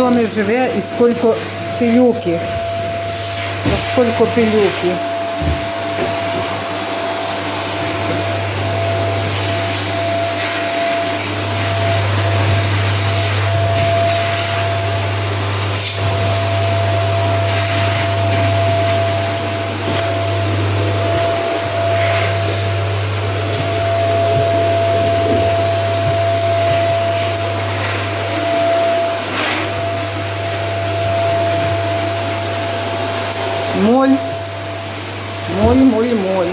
хто не живе і скільки пилюки. Скільки пилюки. Моль. Моль, моль, моль.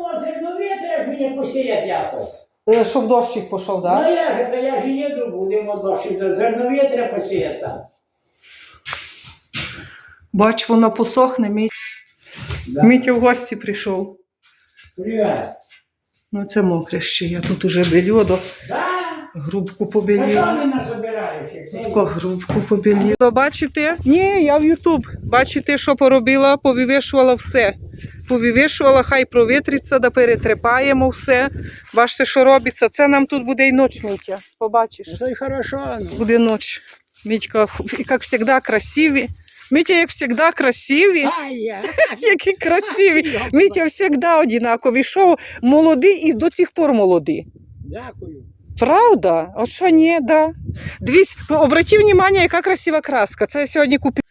Зернові мені посіяти якось. Е, Щоб дощик пішов, так? Ну я ж, то я ж їду, будемо дощі. Зернові треба посіяти. там. Бач, воно посохне, Мітя. Да. Мітя в гості прийшов. Привет. Ну це мокре ще. Я тут уже бельоду, Да? грубку А побелів. сам не насобираєшся. Таку грубку побелів. То бачите? Ні, я в Ютуб. Бачите, що поробила? Повивішувала все. Повивішувала, хай провітриться, да перетрепаємо все. Бачите, що робиться. Це нам тут буде і ніч, Мітя. Побачиш. Ну, то й хорошо. Ну. Буде ніч. Мітька, як завжди, красиві. Мітя, як завжди, красиві. Які красиві. Мітя завжди однакові. Що молодий і до цих пор молодий. Дякую. Правда? От що ні, да. Дивись, обрати увагу, яка красива краска. Це я сьогодні купила.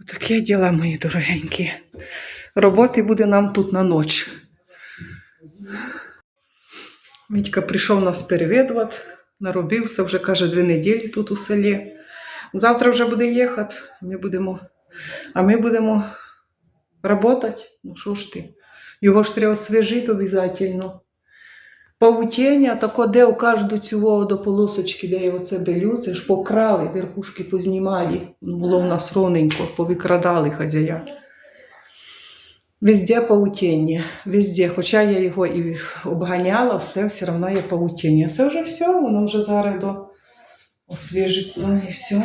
Отакі діла, мої дорогенькі. Роботи буде нам тут на ніч. Мітька прийшов нас перевідувати, наробився, вже каже, дві неділі тут у селі. Завтра вже буде їхати, ми будемо, а ми будемо працювати. Ну що ж ти? Його ж треба освіжити обов'язково. Павутіння, тако, де у кожну цю до полосочки, де оце белю, це ж покрали, верхушки познімали. Було в нас ровненько, повикрадали хазяя. Везде павутіння, везде. Хоча я його і обганяла, все, все одно є павутіння. Це вже все, воно вже зараз до освіжиться і все.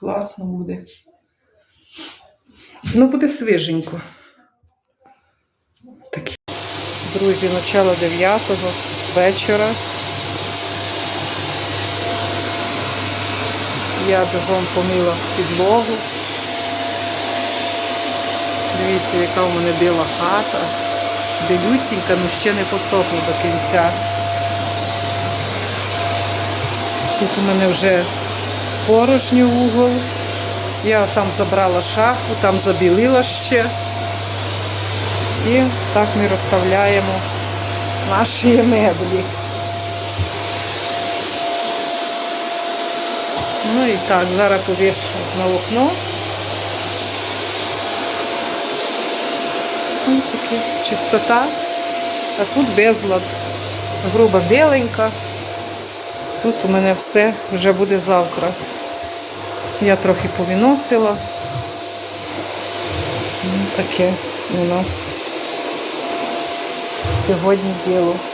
Класно буде. Ну, буде свіженько. Друзі, начало 9 вечора. Я бігом помила підлогу. Дивіться, яка в мене біла хата. Білюсінька, ну ще не посохла до кінця. Тут у мене вже порожній угол. Я там забрала шафу, там забілила ще. І так ми розставляємо наші меблі. Ну і так, зараз повішу на окно. Ось таки чистота, а тут безлад. Груба біленька. Тут у мене все вже буде завтра. Я трохи повіносила. Ну, таке у нас сьогодні діло.